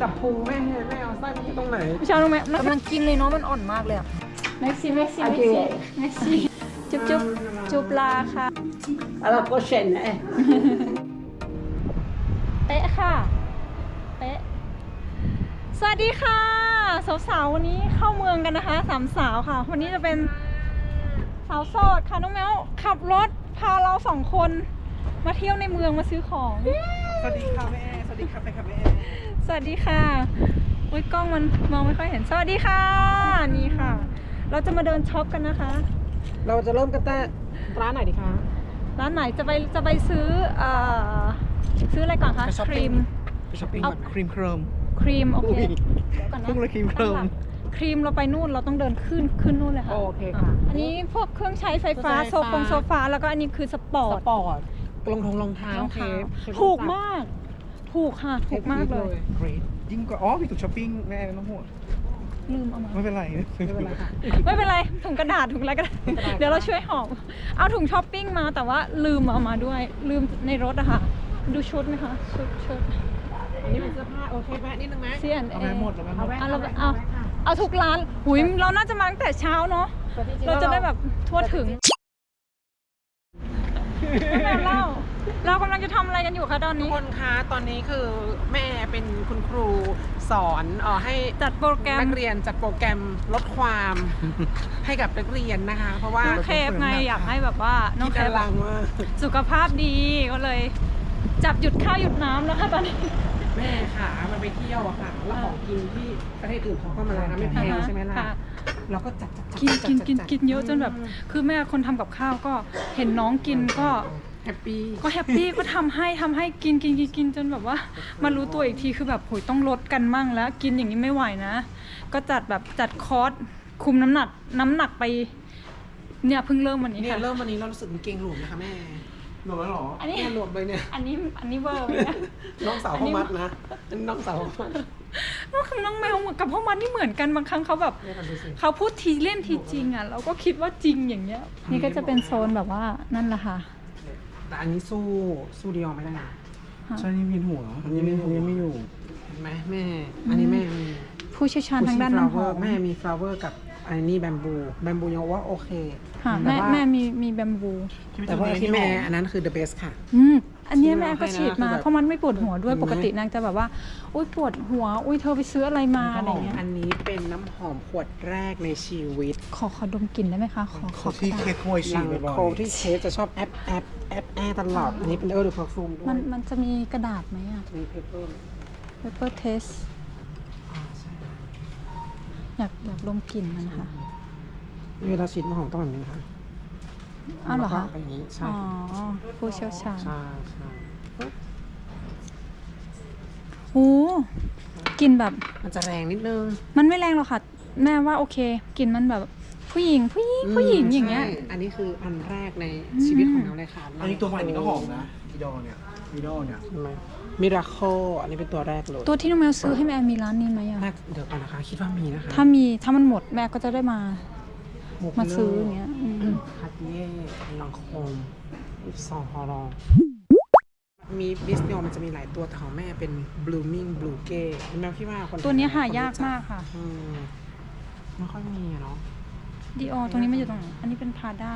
จับพุงแม่แม่เอาไส้ไปตรงไหน พี่ชาวรู้ไหมกำลังกินเลยเนาะมันอ่อนมากเลยอะเม็กซี่เม็กซี่เม็กซี่เม็กซี่จุ๊บจุ๊บจุ๊บลาค่ะ À la prochaine. Hein. เป๊ะค่ะ เป๊ะ สวัสดีค่ะ สาวๆ วันนี้เข้าเมืองกันนะคะสามสาวค่ะ วันนี้จะเป็นสาวโสดค่ะ น้องแมวขับรถพาเราสองคน มาเที่ยวในเมืองมาซื้อของ สวัสดีค่ะแม่ สวัสดีค่ะแม่ค่ะแม่ สวัสดีค่ะโอ้ยกล้องมันมองไม่ค่อยเห็น สวัสดีค่ะ นี่ค่ะ เราจะมาเดินช็อปกันนะคะ เราจะเริ่มกันแต่ร้านไหนดีคะร้านไหนจะไปจะไปซื้อเอ่อซื้ออะไรก่อนคะไปช้อปคปิ้รีง ม ไปช้อปปิ้งเอาก่อนครีมเคริม ครีมโอเคอุ้ยเดี๋ยวก่อนนะเพิ่งเลยครีมเคลิ้มตั้งหลักครีมเราไปนู่นเราต้องเดินขึ้นขึ้นนู่นเลยค่ะโอเคค่ะ อันนี้พวกเครื่องใช้ไฟฟ้าเครื่องโซใช้ไฟฟฟ้างโซฟาแล้วก็อันนี้คือสปอสร์ตปอร์ตรองทงรองเท้ารองเคเท้าฟถูกมาก ถูกค่ะ ถูกมากเลย เกรดยิ่งกว่า อ๋อพี่ถูกช้อปปิ้งแม่ไม่ต้องห่วงลืมเอามาไม่เป็นไรไม่เป็นไรค่ะไม่เป็นไรถุงกระดาษถุงอะไรก็ได้ถุงกระดาษเดี๋ยวเราช่วยหอบเอาถุงช้อปปิ้งมาแต่ว่าลืมเอามาด้วย ลืมในรถอะค่ะ ดูชุดไหมคะชุดชุดอันนี้เป็นเสื้อผ้าโอเคแม่นิดนึงไหม C&A เอาไปหมดเอาไปหมดเอาเราเอาเอาทุกร้านหุยเราน่าจะมาตั้งแต่เช้าเนาะเราจะได้แบบทั่วถึงแม่เล่า เรากำลังจะทำอะไรกันอยู่คะตอนทุกนี้ คนคะตอนนี้คือแม่เป็นคุณครูสอนเออให้จัดโปรแกรมนักเรียนจัดโปรแกรมลดความ ให้กับนักเรียนนะคะ เพราะว่าน้องเคฟไงอยากให้แบบว่าน้องเคคิดฟกำลังว่าสุขภาพดีก็เลย จับหยุดข้าวหยุดน้ำแล้วค่ะตอนนี้ แม่ค่ะมันไปเที่ยวอะค่ะแล้วของกินที่ประเทศอื่นเขาก็มาแล้วนะไม่แพงใช่ไหมล่ะค่ะ เราก็จัดจัดจัดกินจัดกินจัดกินจัดกินเยอะจนแบบ คือแม่คนทำกับข้าวก็เห็นน้องกินก็ แฮปปี้ก็แฮปปี้ก็ทำให้ทำให้กินกินกินกินจนแบบว่า มารู้ตัวอีกทีคือแบบโหยต้องลดกันมั่งแล้ว กินอย่างนี้ไม่ไหวนะ ก็จัดแบบจัดคอร์สคุมน้ำหนักน้ำหนักไป เนี่ยเพิ่งเริ่มวันนี้เนี่ยค่ะ เริ่มวันนี้เรารู้สึกกางเกงหลวมนะคะแม่หนูแล้วเหรออันนี้เนี่ยหลวมเลยเนี่ย อันนี้อันนี้เวอร์ไปนะ น้องสาวเขามัดนะอันนี้น้องสาวเขามัดน้องคือน้องแมวกับพ่อมันนี่เหมือนกันบางครั้งเขาแบบ เนี่ยกันดูสิ เขาพูดทีเล่นทีจริงอะเราก็คิดว่าจริงอย่างเงี้ย นี่ก็จะเป็นโซนแบบว่านั่นแหละค่ะ แต่อันนี้สู้สู้ดีออไม่ได้นะใช่นี่มีหัวอันนี้ไม่อันนี้ไม่อยู่เห็นไหมแม่ อันนี้แม่มีผู้เชี่ยวชาญทางด้านฟลาน้ำหเวออร์มแม่มีฟลาเวอร์กับอันนี้แบมบูแบมบูยังว่าโอเคค่ะแต่แม่ว่าแม่มีมีแบมบูแต่ว่าที่แม่อันนั้นคือ the best ค่ะ อืม อันเนี้ยที่แม่เราก็ฉีดมาให้นะคือแบบเพราะมันไม่ปวดหัวด้วยเห็นไหมปกตินางจะแบบว่า อุ้ยปวดหัว อุ้ยเธอไปซื้ออะไรมาอะไรเงี้ยอันนี้เป็นน้ำหอมขวดแรกในชีวิต ขอขอดมกลิ่นได้ไหมคะ ขอขอที่เคสขโมยหฉีลัดงบ่อยโคที่เชฟจะชอบแอปแอปแอปแอตลอดอันนี้เป็นเออร์ดูเพอร์ฟูมด้วมัยนมันจะมีกระดาษไหมอะมีเพเปอร์ paper test อยากอยากดมกลิ่นมันค่ะเวลาฉีดน้ำหอมต้องแบบนี้ค่ะ อ้าวเหรอคะ แล้วก็เป็นอย่างนี้ใช่อ๋อ ผู้เชี่ยวชาญใช่ใช่โอ้กลิ่นแบบ มันจะแรงนิดนึงมันไม่แรงหรอกค่ะ แม่ว่าโอเคกลิ่นมันแบบ ผู้หญิง ผู้หญิง ผู้หญิงอย่างเงี้ย ใช่อันนี้คืออันแรกในชีวิตของเราเลยค่ะๆอันนี้ตัวใหม่นี่ก็หอมนะอีดอเนี่ยอีดอเนี่ยทำไมมิราโคอันนี้เป็นตัวแรกเลยตัวที่น้องแมวซื้อให้แม่มีร้านนี้ไหมอะแรกเดี๋ยวก่อนนะคะ คิดว่ามีนะคะ ถ้ามีถ้ามันหมดแม่ก็จะได้มาหก มาซื้ออย่างเงี้ยอืมคาเย่ลังโคมซองฮอลองมีบิสเนลมันจะมีหลายตัวแต่ของแม่เป็น blooming blue gay แมวพี่ว่าคนไทตัวเนี้ยคหายากรู้จัมากค่ะอืมไม่ค่อยมีอะเนาะดีออตรงนี้มันอยู่ตรงไหนอันนี้เป็นพาด้า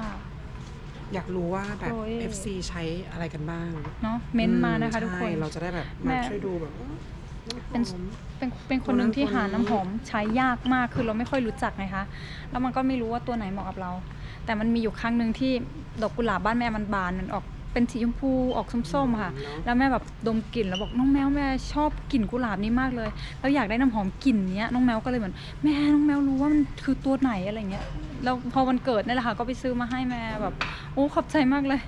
อยากรู้ว่าแบบโอ้ย FC ใช้อะไรกันบ้าง เนาะเม้นต์มานะคะอืทุกคนใช่เราจะได้แบบแม่มาช่วยดูแบบ เป็นเป็นเป็นคนหนึ่งที่หาน้ำหอมใช้ยากมากคือเราไม่ค่อยรู้จักไงคะแล้วมันก็ไม่รู้ว่าตัวไหนเหมาะกับเรา แต่มันมีอยู่ครั้งหนึ่งที่ดอกกุหลาบบ้านแม่มันบานมันออก เป็นสีชมพูออกส้มๆค่ะ แล้วแม่แบบดมกลิ่นแล้วบอกน้องแมวแม่ชอบกลิ่นกุหลาบนี้มากเลย แล้วอยากได้น้ำหอมกลิ่นเนี้ยน้องแมวก็เลยเหมือนแม่น้องแมวรู้ว่ามันคือตัวไหนอะไรเงี้ยแล้วพอวันเกิดนี่แหละค่ะก็ไปซื้อมาให้แม่แบบโอ้ขอบใจมากเลย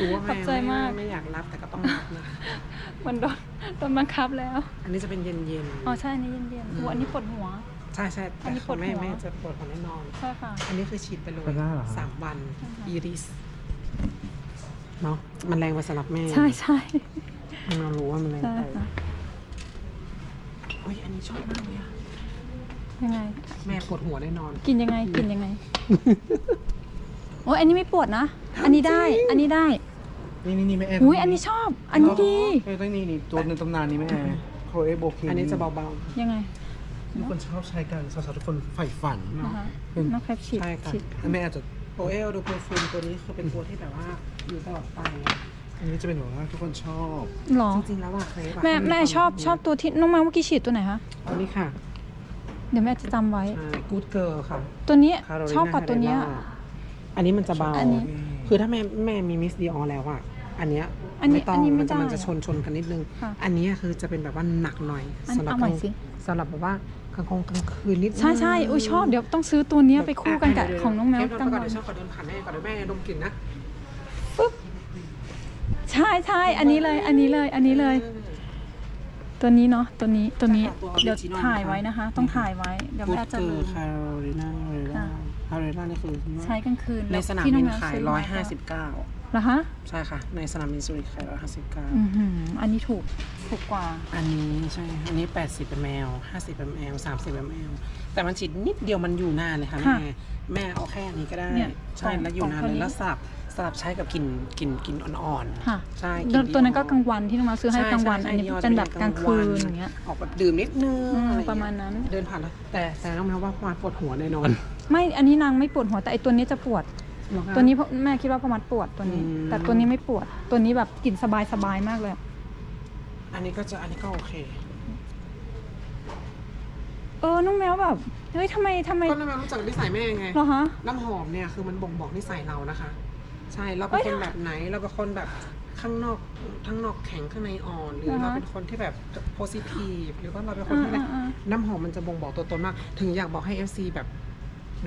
รู้ว่าขอบใจมากไม่อยากรับแต่ก็ต้องรับนะคะมันโดนโดนบังคับแล้ว อันนี้จะเป็นเย็นเย็นๆอ๋อใช่อันนี้เย็นๆโอ้อันนี้ปวดหัวใช่ใช่อัแต่นนี้ของแม่ปวดหัวแม่จะปวดหัวแน่นอนใช่ค่ะอันนี้คือฉีดไปเลยไปได้เหรอสามวันใช่ค่ะอีริส เนาะมันแรงไปสำหรับแม่ใช่ใช่เรารู้ว่ามันแรงใช่ไปค่ะโอ้ยอันนี้ชอบมากเลยอะยังไง แม่ปวดหัวแน่นอน กินยังไงกินยังไง โอ้ยอันนี้ไม่ปวดนะ อันนี้ได้ อันนี้ได้นี่นี่นี่แม่แอร์อุ้ยอันนี้ชอบ อันนี้ดีเออต้องนี่นี่ตัวในตำนานนี่แม่แอร์โคเอโบเคอันนี้จะเบายังไงทุกคนชอบใช้กันสาวๆทุกคนใฝ่ฝัน นะคะอืมน้องแคปฉีดๆใช่ค่ะฉีดแม่อาจจะ โอเอลดูเพอร์ฟูมตัวนี้คือเป็นตัวที่แบบว่าอยู่ตลอดไปอันนี้จะเป็นแบบว่าทุกคนชอบหรอ จริงๆแล้วว่าเคยแม่แม่ชอบชอบตัวที่น้องแมวเมื่อกี้ฉีดตัวไหนคะ ตัวนี้ค่ะเดี๋ยวแม่จะจำไว้ใช่กู๊ดเกิร์ลค่ะตัวนี้ Carolina ชอบกว่าตัวเนี้ย Herrera อันนี้มันจะเบา อันนี้ คือถ้าแม่แม่มีมิสดีออแล้วอะ อันเนี้ยอันนี้ไม่ต้องอันนี้ไม่มันจะได้มันจะชนชนกันนิดนึง ค่ะอันนี้คือจะเป็นแบบว่าหนักหน่อยอันสำหรับเอาใหม่กลางสิ สำหรับแบบว่ากลางคงกลางคืนนิดนึงใช่ใช่อุ้ยชอบเดี๋ยวต้องซื้อตัวเนี้ยไปคู่กันกับเดี๋ยวของน้องแมวเทปกลางก่อนวันเดี๋ยวชอบขอเดินผ่านแม่ก่อนเดี๋ยวแม่ดมกลิ่นนะใช่ใช่อันนี้เลยอันนี้เลยอันนี้เลย ตัวนี้เนาะตัวนี้ตัวนี้ตัวเดี๋ยว original ถ่ายไว้นะคะ ต้องถ่ายไว้ เดี๋ยวกู๊แม่ดจะเกิลืร์ลมคาโรลินาเรล่าค่ะคาโรลินานี่คือ ใช้กลางคืนในสนามที่บินแวขายซื้ร้มอยห้าสิบ เก้าเหรอคะใช่ค่ะ ในสนามบินสุริตขายร้อยห้าสิบเก้าอือหืออันนี้ถูกถูกกว่า อันนี้ใช่อันนี้ 80 ml 50 ml 30 ml แต่มันฉีดนิดเดียวมันอยู่นานเลยค่ะค่ะแม่แม่เอาแค่นี้ก็ได้ เนี่ยใช่ของแล้วอยู่นานของเลยตัวนี้แล้วสลับสลับใช้กับกลิ่นกลิ่นกลิ่นอ่อนค่ะ ๆใช่ตัวลิ่ตัวนั้นก็กลางอ่อวันที่น้องมาซื้อให้ใช่กลางวัน ใช่อันนี้ใช่เป็นแบบกลางคืนอย่างเงี้ยออกแบบดื่มนิดนึงอืมอไอย่งเงี้ยประมาณนั้น เดินผ่านแล้วแต่แต่น้องแมวว่าประมาณปวดหัวแน่นอน ไม่ อันนี้นางไม่ปวดหัวแต่ไอตัวนี้จะปวด ตัวนี้เพราะแม่คิดว่าประมาณปวดตัวนี้ อืม แต่ตัวนี้ไม่ปวด ตัวนี้แบบกลิ่นสบายสบายมากเลย อันนี้ก็จะอันนี้ก็โอเคเออน้องแมวแบบเฮ้ยทำไมทำไมก็น้องแมวรู้จักนิสัยแม่ไง เหรอฮะ น้ำหอมเนี่ยคือมันบ่งบอกนิสัยเรานะคะ ใช่เราเป็นเอ้ยคนแบบไหนเราเป็นคนแบบข้างนอกข้างนอกแข็งข้างในอ่อน หรืออ่าฮะ เราเป็นคนที่แบบโพซิทีฟหรือว่าเราเป็นคนที่อะไรอ่าอ่าน้ำหอมมันจะบ่งบอกตัวตนมาก ถึงอยากบอกให้ FC แบบ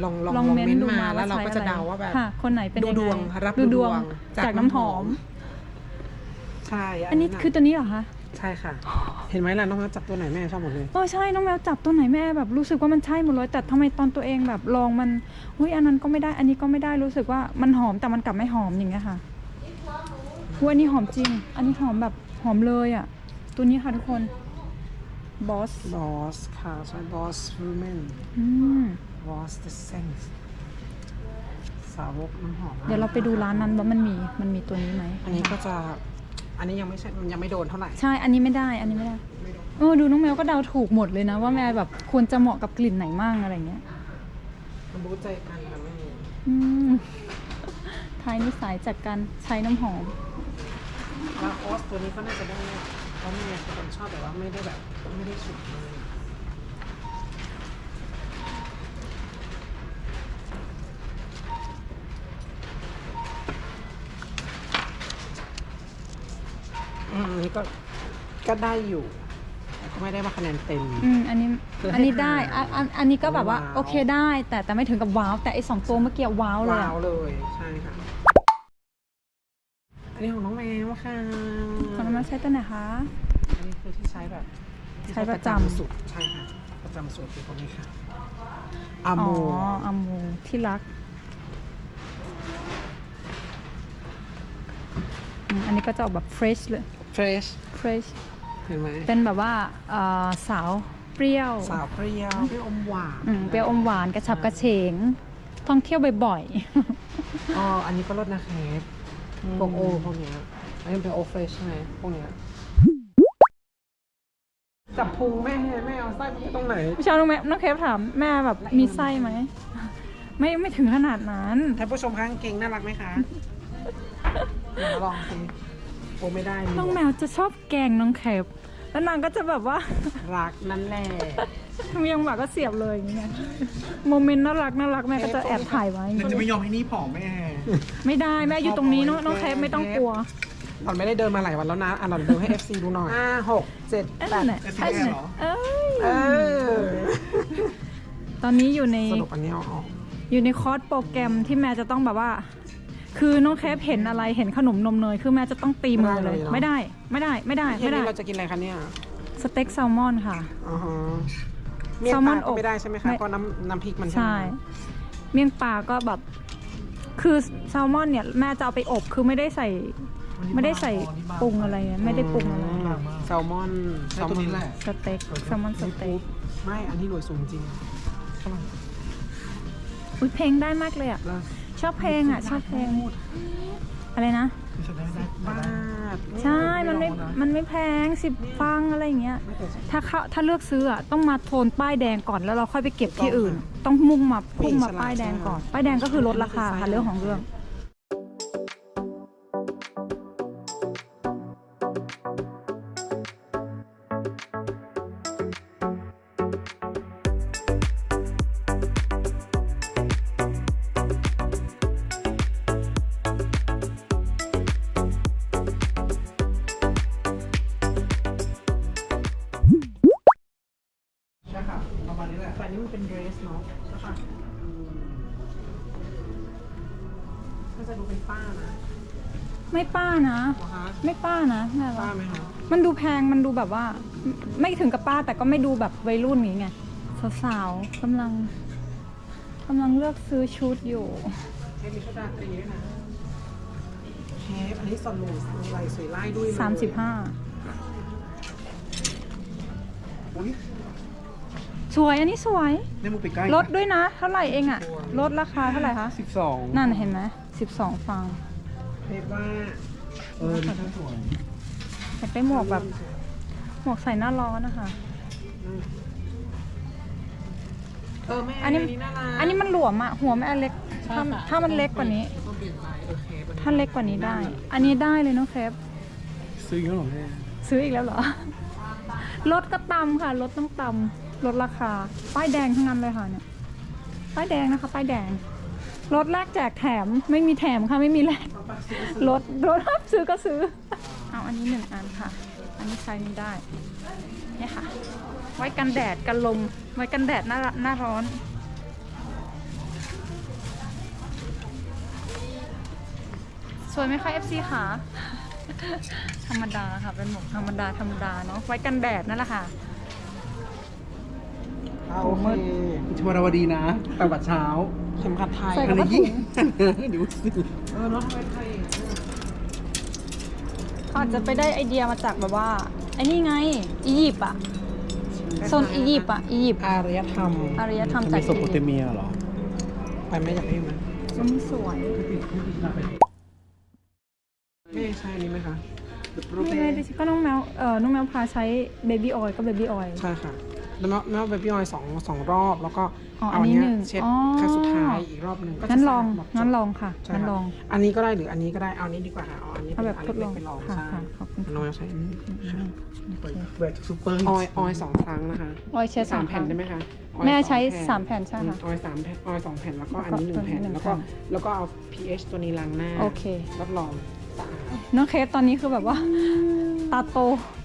ลองลองลองลองเม้นเม้นดูต์มามาแล้วเราว่าก็ใช้จะอะไรเดาว่าแบบค่ะคนไหนเป็นดูยังไงดวงรับดูดูดดววงงจากน้ำหอม ใช่อันนี้ะคือตัวนี้เหรอคะใช่ค่ะ เห็นไหมล่ะน้องแมวจับตัวไหนแม่ชอบหมดเลย เออใช่น้องแมวจับตัวไหนแม่แบบรู้สึกว่ามันใช่หมดเลยแต่ทำไมตอนตัวเองแบบลองมันอุ้ยอันนั้นก็ไม่ได้อันนี้ก็ไม่ได้รู้สึกว่ามันหอมแต่มันกลับไม่หอมอย่างเงี้ยค่ะอุ้ยอันนี้หอมจริง อันนี้หอมแบบหอมเลยอะ ตัวนี้ค่ะทุกคนบอส บอสค่ะใช่บอสฟูแมนอืม บอสเดอะเซนส์สาวกน้ำหอมมกเดี๋ยวเราไปดูร้านนั้นว่ามันมีมันมีตัวนี้ไหมอันนี้ก็จะ อันนี้ยังไม่ใช่มันยังไม่โดนเท่าไหร่ใช่ อันนี้ไม่ได้ อันนี้ไม่ได้เออดูน้องแมวก็เดาถูกหมดเลยนะ ว่าแม่แบบควรจะเหมาะกับกลิ่นไหนมั่งอะไรเงี้ยมันรู้ใจกันค่ะแม่อืมทายนิสัยจากการใช้น้ำหอม ลาโคสตัวนี้ก็น่าจะได้เพราะแม่เป็นคนชอบแบบว่าไม่ได้แบบไม่ได้ฉุดเลยอืมอันนี้ ก็ก็ได้อยู่แต่ก็ไม่ได้ว่าคะแนนเต็ม อืมอันนี้คือให้อันนี้ได้ผ่านอันอันอันนี้ก็แบบว่าว้าว โอเคได้ แต่แต่ไม่ถึงกับว้าว แต่ไอสองตัวเมื่อกี้ว้าวเลยว้าอะวเลยใช่ค่ะ อันนี้ของน้องแมวค่ะของน้องแมวใช้ตัวไหนคะ อันนี้คือที่ใช้แบบที่ใช้ประจำ สุดใช่ค่ะประจำสุดคือตัวนี้ค่ะอ๋อาอโมอามูที่รักอืมอันนี้ก็จะออกแบบเฟรชเลย เฟรชเฟรชเห็นไหมเป็นแบบว่าเอ่อสาวเปรี้ยวสาวเปรี้ยวเปรี้ยวอมหวานอืมเปรี้ยวอมหวานกระฉับกระเฉง ท่องเที่ยวบ่อยอ๋ออันนี้ก็รสนะเคฟพวกโอพวกเนี้ยอันนี้เป็นโอเฟรชใช่ไหมพวกเนี้ยจับพุงแม่แม่เอาไส้ไปตรงไหนๆพี่ชาวน้องแม่น้องเคฟถามแม่แบบมีไส้ไหม ไม่ไม่ถึงขนาดนั้น ท่านผู้ชมคะกางเกงน่ารักไหมคะเดี๋ยวลองสิ โอไม่ได้น้องแมวจะชอบแกล้งน้องเคฟแล้วนางก็จะแบบว่า รักนั่นแหละเมียงหมาก็เสียบเลยอย่างเงี้ยโมเมนต์น่ารักน่ารักแม่ก็จะแอบถ่ายไว้เดี๋ยวจะไม่ยอมให้นี่ผอมแม่ไม่ได้แม่อยู่ตรงนี้น้องน้องเคฟไม่ต้องกลัวหล่อนไม่ได้เดินมาหลายวันแล้วนะอะหล่อนดูให้ FC ดูหน่อยห้าหกเจ็ดเอ้ยแปดนั่นแหละเอสเอ้ยเอนั่นเหรอเอ้ยเออตอนนี้อยู่ในสรุปอันนี้เอาออกอยู่ในคอร์สโปรแกรมที่แม่จะต้องแบบว่า คือน้องเคฟเห็นอะไรเห็นขนมนมเนยคือแม่จะต้องตีมือเลย ไม่ได้ไม่ได้ไม่ได้เที่ยไม่งได้นี้เราจะกินอะไรคะเนี่ยสเต็กแซลมอนค่ะอ๋อฮะเมี่ยงแซลปมอลานก็อบไม่ได้ใช่ไหมไม่คะเพราะน้ำน้ำพริกมันใช่เมี่ยงปลาก็แบบคือแซลมอนเนี่ยแม่จะเอาไปอบคือไม่ได้ใส่ ไม่ได้ใส่ปรุงอะไรอะไม่ได้ปรุงอะไรอืมแซลมอนแซใช้ลตัวมอนนี้แหละสเต็กแซลมอนสเต็กไม่อันนี้รวยสูงจริงเข้ามาอุ้ยเพลงได้มากเลยอะแล้ว ชอบเพลงอะ ชอบเพลง อะไรนะคือจะได้ได้บ้าทใช่ มันไม่ลองะมันไม่แพงสิบฟังอะไรอย่างเงี้ยไม่แต่ถ้าเขาถ้าเลือกซื้ออะต้องมาโทนป้ายแดงก่อนแล้วเราค่อยไปเก็บที่อื่นถูกต้องค่ะต้องมุ่งมาพุ่งมาผู้หญิงฉลาดป้ายแดงก่อนใช่ไหมป้ายแดงก็คือลดราคาค่ะใช่เรื่องของเรื่อง ป้านะเหรอคะไม่ป้านะแม่ป้าว่าไหมคะมันดูแพงมันดูแบบว่าไม่ถึงกับป้าแต่ก็ไม่ดูแบบวัยรุ่นนี้ไงสาวๆกำลังกำลังเลือกซื้อชุดอยู่ เทปมีชุดราตรีด้วยนะเทปอันนี้สลูสลายสวยไล่ด้วยเลย35 อุ้ยสวยอันนี้สวยได้มุกไปใกล้ลดด้วยนะ เท่าไหร่เองอะลดราคาเท่าไหร่คะ สิบสองนั่นเห็นไหม12 ฟัง เทปว่าเออนี่ก็สวยอยากได้หมวกแบบ หมวกใส่หน้าร้อนนะคะ เออแม่อันนี้น่ารักอันนี้มันหลวมอะหัวไม่อันเล็กถ้าใช่ค่ะถ้ามันเล็กกว่านี้ ต้องเปลี่ยนลายเออเคปอันนี้ถ้าเล็กกว่านี้ได้ อันนี้ได้เลยน้องเครปซื้ออีกแล้วเหรอแม่ซื้ออีกแล้วเหรอ รถก็ตำค่ะ รถต้องตำลดราคา ป้ายแดงทั้งนั้นเลยค่ะเนี่ย ป้ายแดงนะคะ ป้ายแดง รถแรกแจกแถม ไม่มีแถมค่ะ ไม่มีแลก รถรถรับซื้อก็ซื้อ เอาอันนี้หนึ่งอันค่ะ อันนี้ใช้ไม่ได้เนี่ยค่ะ ไว้กันแดดกันลม ไว้กันแดดหน้าหน้าร้อน สวยไหมคะ FC ค่ะ ธรรมดาค่ะ เป็นหมวกธรรมดาธรรมดาเนาะ ไว้กันแดดนั่นแหละค่ะ อ่าโอเคชวรวดีนะแต่บัดเช้าเข็มขัดไทยใส่อันนี้ยิ่งดูสิเออเนาะทำไมไทยเขาอาจจะไปได้ไอเดียมาจากแบบว่าไอ้นี่ไงอียิปต์อะโซนอียิปต์อะอียิปต์อารยธรรมอารยธรรมจะจากมีโซโปเตเมียเหรอ ไปไม่อยากได้ไหมมันไม่สวยแม่ใช่อันนี้ไหมคะไม่ไม่ดิฉันก็น้องแมวเอ่อน้องแมวพาใช้เบบี้ออยล์ก็เบบี้ออยล์ ใช่ค่ะ แล้วแม่แม่เบบี้ออยสองสองรอบแล้วก็อ๋ออัเอานนี้เนี้ยหนึ่งเช็ดอ๋อ ครั้งสุดท้ายอีกรอบหนึ่งก็จะงั้นลอง สะาดบงั้นจบลองค่ะ ใช่งั้นค่ะลองอันนี้ก็ได้หรืออันนี้ก็ได้เอาอันนี้ดีกว่าค่ะเอาอันนี้เอาแบบนทดลองเล็กๆไปลองค่ะใช่ค่ะขอบคุณค่ะน้องแมวใช้อันนี้โอเคแหวกซูเปอร์ออยออยสองครั้งนะคะออยล์ใช้สามแผ่นได้ไหมคะออยแม่สองใช้ผ่สามแผ่นใช่ค่ะ ออยสามแผ่นออยสองแผ่นแล้วก็อันนี้หนึ่แล้วก็งแผ่นตัวนี้หนึ่งแล้วก็แผ่นแล้วก็เอา pH ตัวนี้ล้างหน้าโอเค รับรองสะอาดน้องเคสตอนนี้คือแบบว่า ตาโต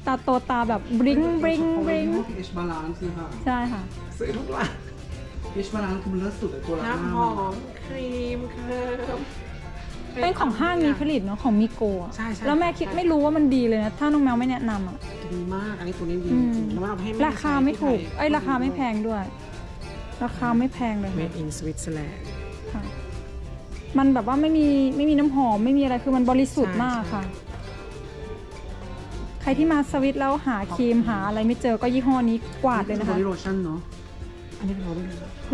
ตาโตตาแบบบริ้งบริ้งบริ้งพีเอชบาลานซ์ค่ะใช่ค่ะ ซื้อทุกร้านพีเอชบาลานซ์คือมันเลิศสุดในตัวละน้ำหอมครีมเคิร์ม เป็นของห้างมีผลิตเนาะของมิโกะใช่ใช่แล้วแม่คิดใช่ ไม่รู้ว่ามันดีเลยนะ ถ้าน้องแมวไม่แนะนำอะ ดีมาก อันนี้ตัวนี้ดีอืจมริงๆแล้วมันเอาไปให้แม่ราคาไม่ถูกใช้ที่ทเอ้ยราคาไม่แพงด้วย ราคาไม่แพงเลยค่ะ Made in Switzerland ค่ะมันแบบว่าไม่มีไม่มีน้ำหอมไม่มีอะไรคือมันบริสุทธิ์ใช่มากใช่ค่ะใค รที่มาสวิตแล้วหาครีมหาอะไรไม่เจอก็ยี่ห้อนี้กวาดเลยนะคะบอดี้โลชั่นเนาะอันนี้เป็นโรลลี่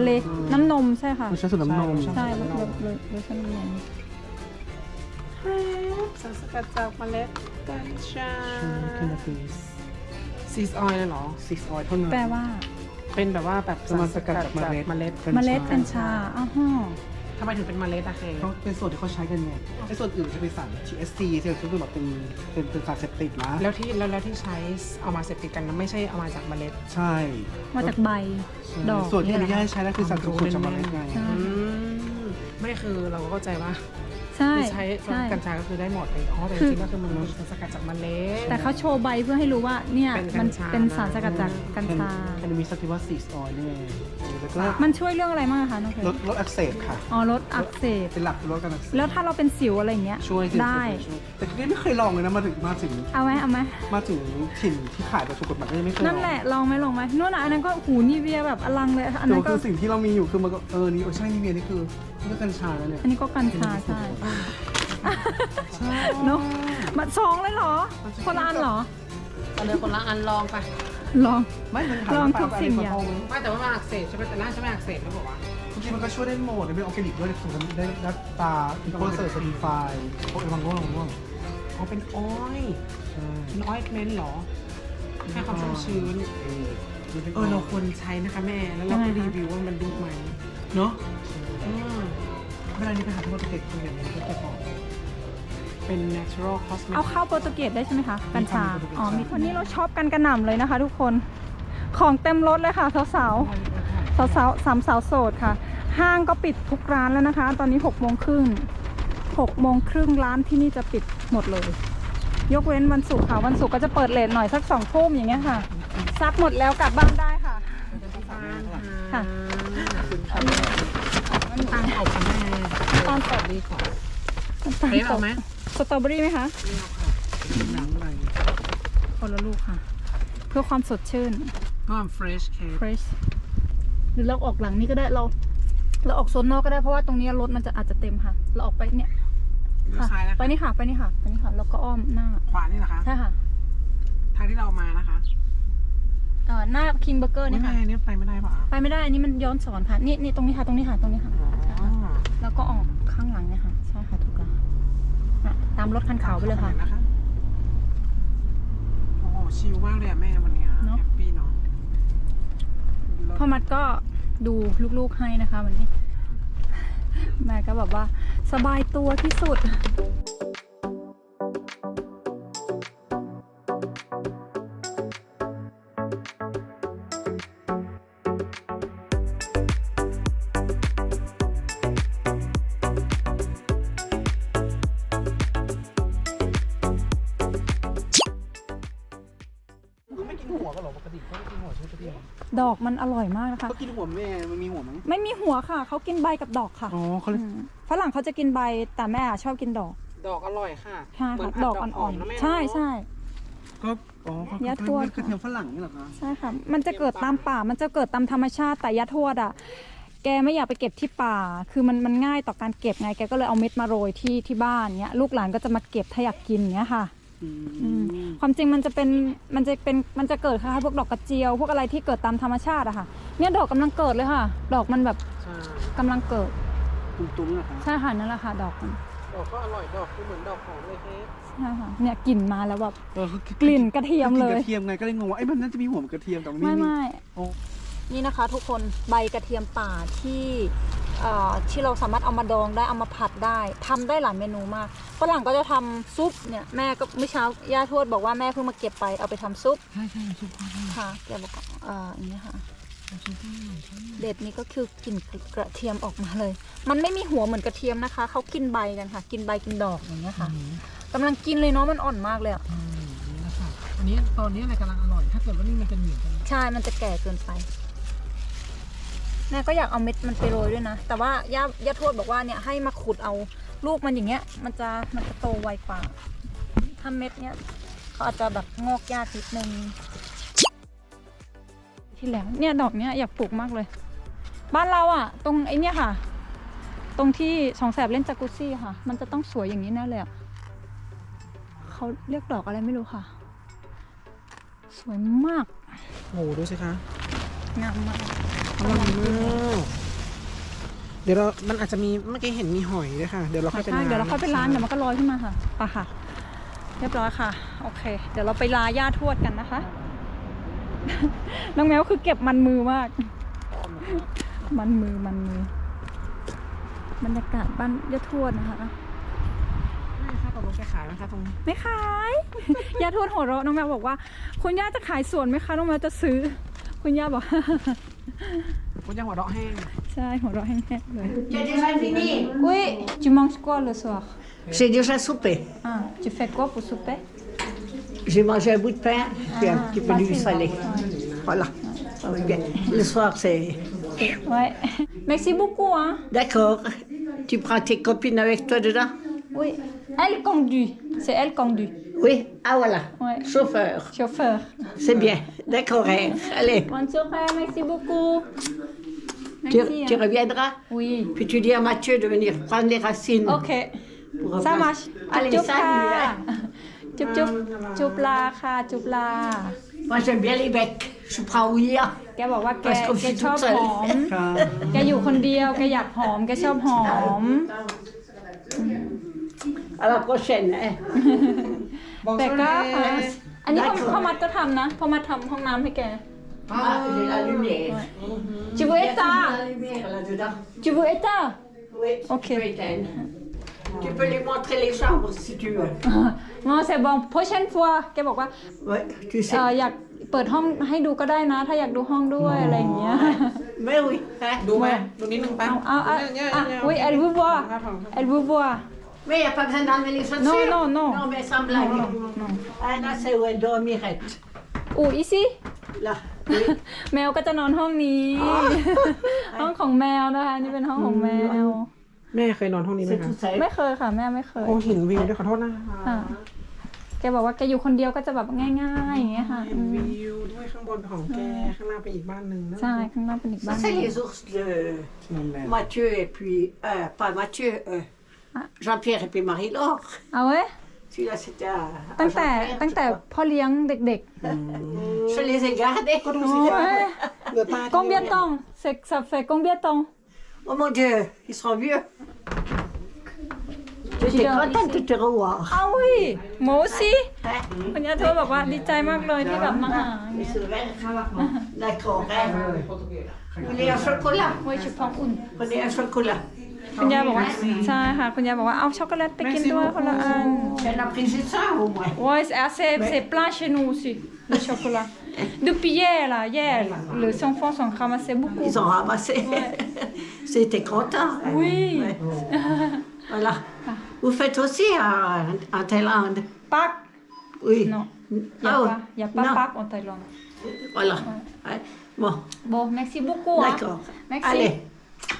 เล็กน้ำนมใช่ค่ะโลชั่นสูตรน้ำนมใช่ใช่เลยเลยเลยฉันนมสารสกัดจากเมล็ดกัญชาขึ้นมาคือซีสออยเลยเหรอซิกออยเท่านั้นแปลว่า เป็นแบบว่าแบบสารสกัดจากเมล็ดเมล็ดเมล็ดกัญชาอ้าวฮะ ทำไมถึงเป็นเมล็ดอะเคเขาเป็นส่วนที่เขาใช้กันไงไอ้ส่วนอื่นจะเป็นสาร THC ที่เราคือแบบเป็นเป็นเป็นสารเสพติดนะแล้วที่แล้วแล้วที่ใช้เอามาเสพติดกันนะไม่ใช่เอามาจากเมล็ด ใช่มาจากใบดอกส่วนที่อนุญาตเยให้ใช้ได้คือสารสกัดจากเมล็ดไง ใช่ อืมไม่คือเราก็เข้าใจว่า ใช่คือใช้ใช่ กัญชาก็คือได้หมดเลยอ๋อแต่จคือริงๆก็คือมันเป็นสารสกัดจากเมล็ด แต่เขาโชว์ใบเพื่อให้รู้ว่าเนี่ยเป็นกัมันญชาเป็นสารสกัดจากกัญชามันจะมีสติว่าซีสออยนี่ไงแล้วก็มันช่วยเรื่องอะไรบ้างคะน้องเพชลรดลดอักเสบค่ะ อ๋อลดอักเสบเป็นหลักคือลดการอักเสบแล้วถ้าเราเป็นสิวอะไรอย่างเงี้ยช่วยสิได้ ช่วยแต่ที่ไม่เคยลองเลยนะมาถึงมาถึงเอาไหมเอาไหมมาถึงถิ่นที่ขายแบบถูกกฎหมายก็ยังไม่เคยลองนั่นแหละลองไหมลองไหมนู่นน่ะอันนั้นก็หูนีเวียแบบอลังเลยอันแต่นั้นว่าก็ คือสิ่งที่เรามีอยู่คือมันก็เออนี่เออใช่นี่เมียนี่คือนี่ ก็กัญชาแล้วเนี่ยอันนี้ก็กัญชาใช่เนาะมาสองเลยเหรอ คนละอันเหรอเอาเลยคนละอันลองไป ลอง ไม่มันลองทุกสิ่งอย่างไม่แต่ว่ามันอักเสบใช่ไหมแต่หน้าใช่ไหมอักเสบแล้วบอกว่าจริงๆมันก็ช่วยได้หมดเป็นออร์แกนิกด้วยสูตรได้ได้ตาอีโคเซอร์สตีฟายโอ้ยวังง่วงวังง่วงออเป็นออยล์ใช่เป็นออยล์เมนต์เหรอให้ความชุ่มชื้นเออมันเป็นเออเราควรใช้นะคะแม่ แล้วเราก็รีวิวว่ามันดีไหมเนาะอืม เวลานี้ไปหาที่โปรตุเกสคืออย่างนี้ก็จะบอกเป็น natural cosmetic เอาเข้าโปรตุเกสได้ใช่ไหมคะ กัญชามีเข้าโปรตุเกสอ๋อมีวันนี้เราชอบกันกระหน่ำเลยนะคะทุกคน ของเต็มรถเลยค่ะ สาวๆสาวๆสามสาวโสดค่ะ ห้างก็ปิดทุกร้านแล้วนะคะ ตอนนี้6กโมงครึ่งหกโมงครึ่งร้านที่นี่จะปิดหมดเลย ยกเว้นวันศุกร์ค่ะ วันศุกร์ก็จะเปิดเลทหน่อยสักสองทุ่มอย่างเงี้ยค่ะ ซักหมดแล้วกลับบ้านได้ค่ะค่ะมันตางอบค่ะแม่ตอนสดดีก่อนเฟรชเอาไหมสตรอเบอรี่ไหมคะไม่เอาค่ะหนังอะไรคนละลูกค่ะ เพื่อความสดชื่นก็เฟรชเค้ก fresh หรือเราออกหลังนี้ก็ได้เรา เราออกโซนนอกก็ได้เพราะว่าตรงนี้รถมันจะอาจจะเต็มค่ะ เราออกไปเนี่ยเลี้ยวค่ะซ้ายแล้วไปนี่ค่ะไปนี่ค่ะไปนี่ค่ะแล้วก็อ้อมหน้าขวานี่เหรอคะ ใช่ค่ะทางที่เรามานะคะเอ่อหน้าคิงเบอร์เกอร์ไม่นี่ไงค่ะ เนี่ยไปไม่ได้ป่ะไปไม่ได้อันนี้มันย้อนสอนค่ะนี่นี่ตรงนี้ค่ะตรงนี้ค่ะตรงนี้ค่ะ อ๋อ แล้วก็ออกข้างหลังเนี่ยค่ะ ใช่ค่ะถูกแล้วน่ะตามรถคันขาวไปเลยค่ะข้างหนนะคะโอ้โหชิลมากเลยอะแม่วันเนี้ยเนอะ แฮปปี้เนาะพ่อมัดก็ดูลูกๆให้นะคะวันนี้ แม่ก็แบบว่าสบายตัวที่สุด อกมันอร่อยมากนะคะ เขากินหัวแม่มันมีหัวไหมไม่มีหัวค่ะ เขากินใบกับดอกค่ะอ๋อเขาเลยมฝรั่งเขาจะกินใบแต่แม่อะชอบกินดอก ดอกอร่อยค่ะใช่เหมืค่ะนผัดอกอ่อนนะแม่ๆใช่ใช่ ก็อ๋อเขายัดเขาตัวเป็นกระเทียมฝรั่งนี่เหรอคะใช่ค่ะ มันจะเกิดตามป่า มันจะเกิดตามธรรมชาติ แต่ยาทวดอะ แกไม่อยากไปเก็บที่ป่า คือมันมันง่ายต่อการเก็บไง แกก็เลยเอาเม็ดมาโรยที่ที่บ้านเนี้ย ลูกหลานก็จะมาเก็บถ้าอยากกินเนี้ยค่ะ อือืมมความจริงมันจะเป็นมันจะเป็นมันจะเกิดคล้ายๆพวกดอกกระเจียว พวกอะไรที่เกิดตามธรรมชาติอะค่ะ เนี่ยดอกกำลังเกิดเลยค่ะ ดอกมันแบบใช่กำลังเกิดตุ้มๆนะคะใช่ค่ะนั่นแหละค่ะดอกมันดอกก็อร่อยดอกคือเหมือนดอกหอมเลยเค้กใช่ค่ะเนี่ยกลิ่นมาแล้วแบบ เออเขากลิ่นกระเทียมเลย กลิ่นกระเทียมไงก็เลยงงว่าไอ้ยมันน่าจะมีหัวเหมือนกระเทียมแต่มันไม่ไม่มีไม่ โอ้นี่นะคะทุกคนใบกระเทียมป่าที่เอ่อ ที่เราสามารถเอามาดองได้เอามาผัดได้ทำได้หลายเมนูมากฝรั่งก็จะทำซุปเนี่ยแม่ก็เมื่อเช้าย่าทวดบอกว่าแม่เพิ่งมาเก็บไปเอาไปทำซุปใช่ใช่ซุปข้าวค่ะแกบอกว่าเอ่ออย่างนี้ค่ะเด็ดนี้ก็คือกลิ่นกระเทียมออกมาเลย มันไม่มีหัวเหมือนกระเทียมนะคะ เขากินใบกันค่ะ กินใบกินดอกอย่างเงี้ยค่ะกำลังกินเลยเนาะมันอ่อนมากเลยอะนี่แหละค่ะอันนี้ตอนนี้อะไรกำลังอร่อย ถ้าเกิดว่านี่มันจะเหนียวกันใช่ มันจะแก่เกินไป แม่ก็อยากเอาเม็ดมันไปโรยด้วยนะ แต่ว่าย่าย่าทวดบอกว่าเนี่ยให้มาขุดเอาลูกมันอย่างเงี้ย มันจะมันจะโตไวกว่า ถ้าเม็ดเนี้ยเขาอาจจะแบบงอกยากนิดนึงที่แล้วเนี่ยดอกเนี้ยอยากปลูกมากเลย บ้านเราอะตรงไอ้เนี่ยค่ะ ตรงที่สองแสบเล่นจากุซี่ค่ะ มันจะต้องสวยอย่างนี้แน่เลยอะเขาเรียกดอกอะไรไม่รู้ค่ะ สวยมากโอ้โหดูสิคะ งามมากอร่อยมากเดี๋ยวเรา มันอาจจะมีเมื่อกี้เห็นมีหอยด้วยค่ะ เดี๋ยวเราค่อยไปใช่ร้านเดี๋ยวเราค่อยไปร้านเดี๋ยวมันก็ลอยขึ้นมาค่ะไปะค่ะ เรียบร้อยค่ะ โอเค เดี๋ยวเราไปลาย่าทวดกันนะคะ น้องแมวคือเก็บมันมือมาก มันมือมันมือบรรยากาศบ้านย่าทวดนะคะไม่ค่ะตกลงแกขายไหมคะตรงนี้ไม่ขายย่าทวดหัวเราะน้องแมวบอกว่า คุณย่าจะขายสวนไหมคะน้องแมวจะซื้อ คุณย่าบอก คุณยังหัวเราะแห้ง ใช่หัวเราะแห้งๆเลย Tu as déjà fini Oui tu manges quoi le soir J'ai déjà soupé. ah tu fais quoi pour souper J'ai mangé un bout de pain, puis un Ah, petit peu d'huile facile, salée. ouais. Voilà. Ça va bien. Le soir, c'est... ouais merci beaucoup hein D'accord. Tu prends tes copines avec toi dedans Oui, elle conduit. C'est elle conduit. Oui. Ah, voilà. Ouais. Chauffeur. Chauffeur. C'est bien. D'accord. hein. Allez. Bonne soirée, merci beaucoup. Tu, Merci. tu hein. reviendras Oui. Puis tu dis à Mathieu de venir prendre les racines. Ok. pour Ça reprendre. marche. Allez, Choup salut.ค่ะ hein. จุ๊บจุ๊บจุ๊บลาค่ะจุ๊บลา Moi, j'aime bien les becs. Je prends Ouya. แกบอกว่าแก Parce que je แก suis ชอบ toute seule. หอม ครับ แกอยู่คนเดียว แกอยากหอม แกชอบหอม À la prochaine. Hein. บอกแต่ก็เท่านั้นอันนี้พ่อพ่อมัดก็ทำนะพ่อมัดทำห้องน้ำให้แก Ah, j'ai la lumière. Tu veux éteindre La lumière là-dedans. Tu veux éteindre Oui, Ok. tu peux éteindre. Tu peux lui montrer les chambres si tu veux. non c'est bon prochaine fois แกบอกว่า Oui, tu เอ่อ sais. อยากเปิดห้องให้ดูก็ได้นะ ถ้าอยากดูห้องด้วยอะไรอย่างเงี้ย Mais oui, hein. ดูไหมดูนิดนึงแป๊บเอาเอาเอาเนี่ยอะเนี่ย oui elle vous voit ครับผมครับ elle vous voit Mais il n'y a pas besoin d'enlever les chaussures. non, non. Non, mais sans blague. non. Ah, là, c'est où elle dormirette. อูอีซี่ Là. Oui. แมวก็จะนอนห้องนี้ ห้องของแมวนะคะ นี่เป็นห้องของแมว แม่เคยนอนห้องนี้ไหม C'est คะ tout ça. ไม่เคยค่ะ แม่ไม่เคย โอ้เห็นวิวด้วยขอโทษนะคะค่ะแกบอกว่าแกอยู่คนเดียวก็จะแบบง่ายๆอย่างเงี้ยค่ะเห็นวิวด้วยข้างบนของแกข้างล่างเป็นอีกบ้านหนึ่งนะใช่ข้างนอกเป็นอีกบ้า Ça, นห c'est นึ่ง les ours de ที่โรงแรม Mathieu et puis. Euh, pas Mathieu, euh, Ah. Jean-Pierre et puis Marie-Laure. เอาเว้ย Celui-là, c'était à. à ตั้งแต่ Jean-Pierre, ตั้งแต่ tu vois. พ่อเลี้ยงเด็ก Je les ai gardés. ก็ดู ๆ สิ โอ้ย เหลือตา combien de temps C'est ça fait combien de temps Oh mon Dieu, ils sont vieux. J'étais Dis-leur, contente de te revoir. เอาเว้ยโมซี่ Hein? คุณยายโทรบอกว่าดีใจมากเลยที่แบบมาหาอย่าง Mais เงี้ย c'est vrai. D'accord. hein. Vous voulez un chocolat เว้ยชิพองอุ่น Prenez un chocolat. คุณยายบอกว่าใช่ค่ะ คุณยายบอกว่าเอาช็อกโกแลตไปกินด้วยคนละอัน Elle a pris ça au moins. Ouais, c'est assez, c'est plein chez nous aussi, le chocolat. Depuis hier, là, hier, les enfants sont ramassés beaucoup. Ils ont ramassé. C'était content. hein. Oui. Ouais. Voilà. Vous faites aussi en, en Thaïlande Pâques Oui. Non, il n'y a Ah, pas, y a pas non. Pâques en Thaïlande. Voilà. Ouais. Bon, Bon, merci beaucoup. hein. d'accord. Merci. Allez,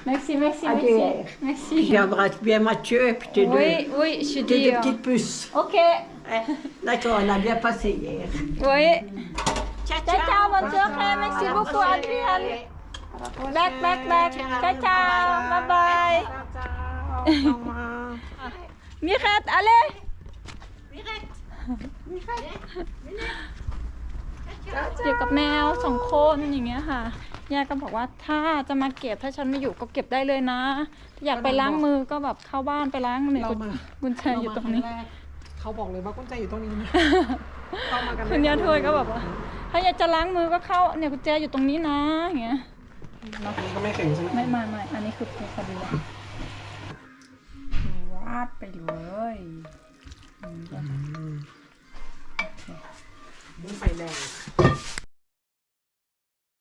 Merci, merci, Adieu. merci. je Merci. embrasse bien Mathieu et puis tes Oui, deux, oui, je tes dis. deux euh, petites puces. Ok, Hein. D'accord, on a bien passé hier. oui. Ciao, Ciao, ciao, bonne soirée. Merci beaucoup, Adrian. Back, back, back. Ciao, ciao. Bye bye. ลงมา Mirette, allez. อยู่กับแมวสองคนอย่างเงี้ยค่ะ ย่าก็บอกว่าถ้าจะมาเก็บถ้าฉันไม่อยู่ก็เก็บได้เลยนะ อยากไปล้างมือก็แบบเข้าบ้านไปล้างมือเรามา กุญแจอยู่ตรงนี้ เามาคแกเขาบอกเลยว่ากุญแจอยู่ตรงนี้นะเข้ามากันคุณย่าทวดก็แบบว่า ถ้าอยากจะล้างมือก็เข้าเนี่ยกุญแจอยู่ตรงนี้นะอย่างเงี้ยก็ไม่แข็งใช่ไหมไม่ไม่ไม่อันนี้คือพอดีแล้ววาดไปเลยไฟแดง